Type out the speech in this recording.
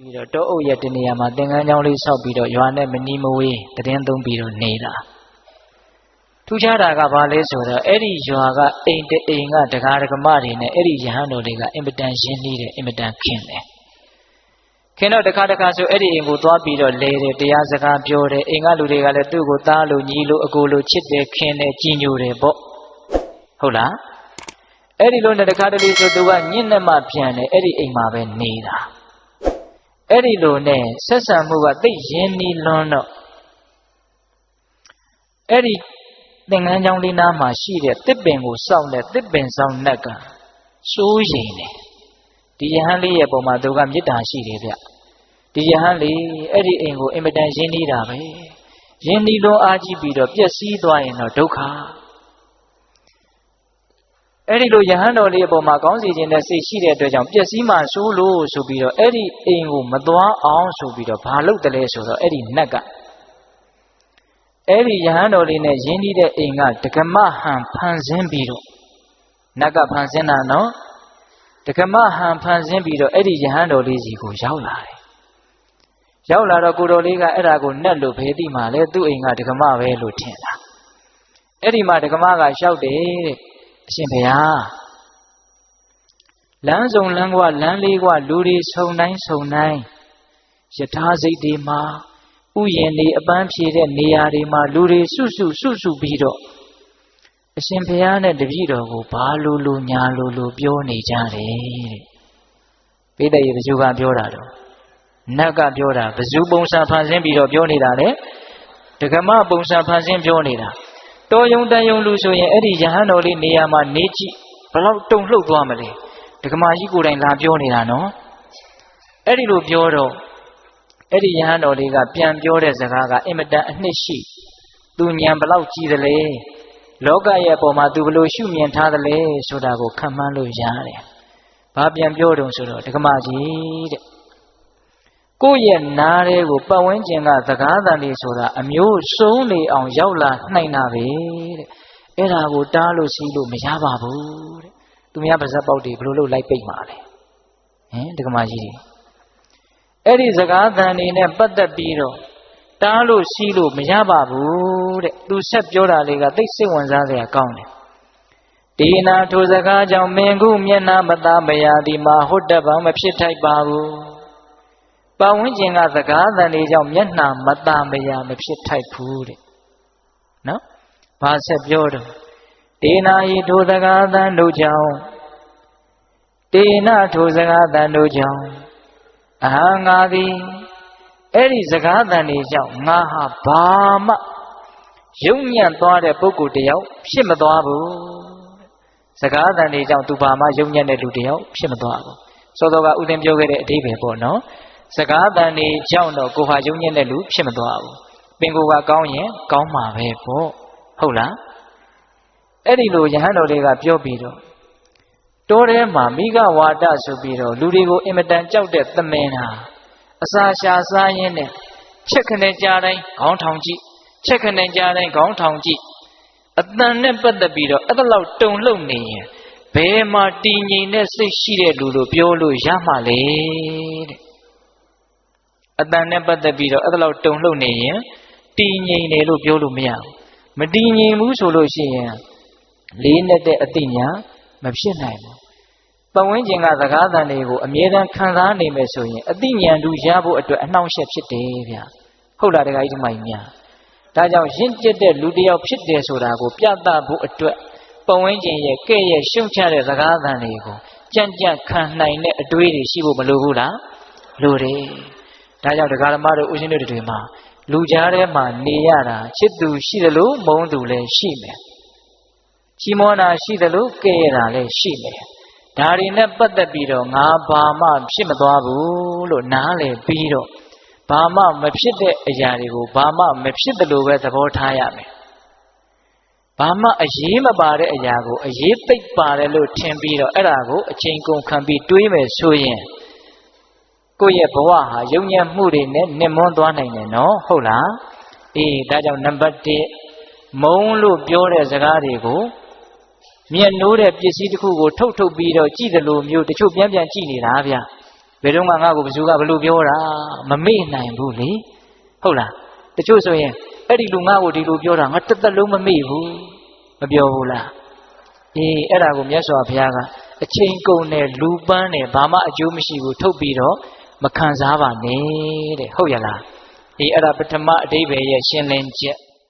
ပြီးတော့တောအုပ်ရဲ့တနေရာမှာသင်္ကန်းကျောင်းလေးဆောက်ပြီးတော့ရွာနဲ့မနီးမဝေးတည်င်းသုံးပြီးတော့နေတာထူးခြားတာကဘာလဲဆိုတော့အဲ့ဒီရွာကအိမ်တအိမ်ကဒကာဒကမတွေနဲ့အဲ့ဒီယဟန်တော်တွေကအင်မတန်ရှင်းနှီးတယ်အင်မတန်ခင်တယ်ခင်တော့တခါတခါဆိုအဲ့ဒီအိမ်ကိုသွားပြီးတော့လဲတယ်တရားစကားပြောတယ်အိမ်ကလူတွေကလည်းသူ့ကိုသားလို့ညီလို့အကိုလို့ချစ်တယ်ခင်တယ်ကြည်ညိုတယ်ပေါ့ဟုတ်လားအဲ့ဒီလိုနဲ့တခါတလေဆိုသူကညင့်နဲ့မှပြန်တယ်အဲ့ဒီအိမ်မှာပဲနေတာ အဲ့ဒီလိုနဲ့ဆက်ဆံမှုကသိရင်းနှီးလွန်းတော့အဲ့ဒီသင်္ကန်းကျောင်းလေးနားမှာရှိတဲ့တစ်ပင်ကိုစောင့်တဲ့တစ်ပင်ဆောင်နှက်ကစိုးရိမ်တယ်ဒီယဟန်လေးရဲ့ပုံမှာသူကမေတ္တာရှိတယ်ဗျဒီယဟန်လေးအဲ့ဒီအိမ်ကိုအင်မတန်ရင်းနှီးတာပဲရင်းနှီးလွန်းအားကြီးပြီးတော့ပျက်စီးသွားရင်တော့ဒုက္ခ အဲ့ဒီလိုယဟန်တော်လေးအပေါ်မှာကောင်းစီခြင်းနဲ့စိတ်ရှိတဲ့အတွက်ကြောင့်ပျက်စီးမှဆိုးလို့ဆိုပြီးတော့အဲ့ဒီအိမ်ကိုမသွားအောင်ဆိုပြီးတော့ဘာလုပ်တယ်လဲဆိုတော့အဲ့ဒီနက်ကအဲ့ဒီယဟန်တော်လေးနဲ့ယဉ်ဤတဲ့အိမ်ကဒကမဟန်ဖန်ဆင်းပြီးတော့နက်ကဖန်ဆင်းတာနော်ဒကမဟန်ဖန်ဆင်းပြီးတော့အဲ့ဒီယဟန်တော်လေးစီကိုရောက်လာတယ်ရောက်လာတော့ကိုတော်လေးကအဲ့ဒါကိုနက်လို့ဖေးတိမှလဲသူ့အိမ်ကဒကမပဲလို့ထင်တာအဲ့ဒီမှာဒကမကလျှောက်တယ်တဲ့ အရှင်ဘုရားလမ်းစုံလမ်းကွာလမ်းလေးကွာလူတွေဆုံတိုင်းဆုံတိုင်းယထာစိတ်တွေမှာဥယျင်တွေအပန်းဖြေတဲ့နေရာတွေမှာလူတွေစုစုစုစုပြီးတော့အရှင်ဘုရားနဲ့တပည့်တော်ကိုဘာလိုလိုညာလိုလိုပြောနေကြတယ်တဲ့ပိဋကရေဘဇုကပြောတာတော့နတ်ကပြောတာဘဇုပုံစံဖန်ဆင်းပြီးတော့ပြောနေတာလေဒကမပုံစံဖန်ဆင်းပြောနေတာ တော်ယုံတန်ယုံလူဆိုရင်အဲ့ဒီယဟန်တော်လေးနေရာမှာနေကြည့်ဘလောက်တုံလှုပ်သွားမလဲဒကမာကြီးကိုယ်တိုင်လာပြောနေတာနော်အဲ့ဒီလိုပြောတော့အဲ့ဒီယဟန်တော်လေးကပြန်ပြောတဲ့စကားကအင်မတန်အနှစ်ရှိသူညံဘလောက်ကြီးသလဲလောကရဲ့အပေါ်မှာသူဘလို့ရှုမြင်ထားသလဲဆိုတာကိုခံမှန်းလို့ရတယ်ဘာပြန်ပြောတုံဆိုတော့ဒကမာကြီးတဲ့ ကိုယ့်ရဲ့နားတွေကိုပတ်ဝန်းကျင်ကသကားတန်တွေဆိုတာအမျိုးစုံနေအောင်ရောက်လာနိုင်တာပဲတဲ့အဲ့ဒါကိုတားလို့စီးလို့မရပါဘူးတဲ့သူများပါဇက်ပေါက်တွေဘယ်လိုလုပ်လိုက်ပိတ်မှာလဲဟင်ဒကမာကြီးတွေအဲ့ဒီစကားတန်တွေနဲ့ပတ်သက်ပြီးတော့တားလို့စီးလို့မရပါဘူးတဲ့သူဆက်ပြောတာလေးကသိစိတ်ဝင်စားစရာကောင်းတယ်ဒီနာထိုစကားကြောင့်မင်းခုမျက်နှာမသားမရသည်မှာဟုတ်တတ်ပါမဖြစ်ထိုက်ပါဘူး ပတ်ဝန်းကျင်ကစကားသံတွေကြောင့်မျက်နှာမตาမရမဖြစ်ထိုက်ဘူးတဲ့နော်ဘာဆက်ပြောတော့ဒေနာဤထိုစကားသံတို့ကြောင့်ဒေနာထိုစကားသံတို့ကြောင့်အဟံငါသည်အဲ့ဒီစကားသံတွေကြောင့်ငါဟာဘာမှယုံညံ့သွားတဲ့ပုဂ္ဂိုလ်တယောက်ဖြစ်မသွားဘူးစကားသံတွေကြောင့်သူဘာမှယုံညံ့တဲ့လူတယောက်ဖြစ်မသွားဘူးစောစောကဥဒင်ပြောခဲ့တဲ့အဓိပ္ပာယ်ပေါ့နော် စကားတန်နေကြောင့်တော့ကိုဟာယုံညံ့တဲ့လူဖြစ်မသွားဘူးပင်ကိုကကောင်းရင်ကောင်းမှာပဲပေါ့ဟုတ်လားအဲ့ဒီလိုယဟန်တော်တွေကပြောပြီးတော့တောထဲမှာမိဂဝါဒဆိုပြီးတော့လူတွေကိုအင်မတန်ကြောက်တဲ့သမင်ဟာအစာရှာစားရင်းနဲ့ချက်ခနဲ့ကြားတိုင်းခေါင်းထောင်ကြည့်ချက်ခနဲ့ကြားတိုင်းခေါင်းထောင်ကြည့်အတန်နဲ့ပတ်သက်ပြီးတော့အဲ့ဒါလောက်တုံလှုပ်နေရင်ဘယ်မှာတည်ငြိမ်တဲ့စိတ်ရှိတဲ့လူလို့ပြောလို့ရမှာလေတဲ့ အတန်နဲ့ပတ်သက်ပြီးတော့အဲ့ဒါလောက်တုံလှုပ်နေရင်တည်ငြိမ်တယ်လို့ပြောလို့မရဘူးမတည်ငြိမ်ဘူးဆိုလို့ရှိရင်လေးနဲ့တဲ့အသိဉာဏ်မဖြစ်နိုင်ဘူးပဝန်းကျင်ကစကားသံတွေကိုအမြဲတမ်းခံစားနေမယ်ဆိုရင်အသိဉာဏ်တူရဖို့အတွက်အနှောင့်အယှက်ဖြစ်တယ်ဗျဟုတ်လားတခါကြီးဒီမိုင်များဒါကြောင့်ရင့်ကျက်တဲ့လူတစ်ယောက်ဖြစ်တယ်ဆိုတာကိုပြသဖို့အတွက်ပဝန်းကျင်ရဲ့ကဲ့ရဲ့ရှုံချတဲ့စကားသံတွေကိုကြံ့ကြံ့ခံနိုင်တဲ့အတွေးတွေရှိဖို့မလိုဘူးလားလိုတယ် ဒါကြောင့်ဒကာဓမ္မတို့ဦးဇင်းတို့တွေမှာလူကြားထဲမှာနေရတာချစ်သူရှိသလိုမုန်းသူလည်းရှိမယ်ချီးမွမ်းတာရှိသလိုကဲ့ရတာလည်းရှိမယ်ဒါတွေနဲ့ပတ်သက်ပြီးတော့ငါဘာမှဖြစ်မသွားဘူးလို့နားလည်ပြီးတော့ဘာမှမဖြစ်တဲ့အရာတွေကိုဘာမှမဖြစ်တယ်လို့ပဲသဘောထားရမယ်ဘာမှအရေးမပါတဲ့အရာကိုအရေးသိပ်ပါတယ်လို့ထင်ပြီးတော့အဲ့ဒါကိုအချိန်ကုန်ခံပြီးတွေးမယ်ဆိုရင် ကိုယ့်ရဲ့ဘဝဟာယုံညံ့မှုတွေနဲ့နှင်မွန်းသွားနိုင်တယ်နော်ဟုတ်လားအေးဒါကြောင့်နံပါတ်1မုံလို့ပြောတဲ့စကားတွေကိုမျက်နှိုးတဲ့ပစ္စည်းတစ်ခုကိုထုတ်ထုတ်ပြီးတော့ကြည့်တယ်လို့မျိုးတချို့ပြန်ပြန်ကြည့်နေတာဗျဘယ်တော့မှငါ့ကိုဘယ်သူကဘလို့ပြောတာမမေ့နိုင်ဘူးလေဟုတ်လားတချို့ဆိုရင်အဲ့ဒီလူငါ့ကိုဒီလိုပြောတာငါတစ်သက်လုံးမမေ့ဘူးမပြောဘူးလားအေးအဲ့ဒါကိုမြတ်စွာဘုရားကအချိန်ကုန်တဲ့လူပန်းနဲ့ဘာမှအကျိုးမရှိဘူးထုတ်ပြီးတော့ မခံစားပါနဲ့တဲ့ဟုတ်ရလားအေးအဲ့ဒါပထမအဓိပ္ပာယ်ရဲ့ရှင်းလင်းချက်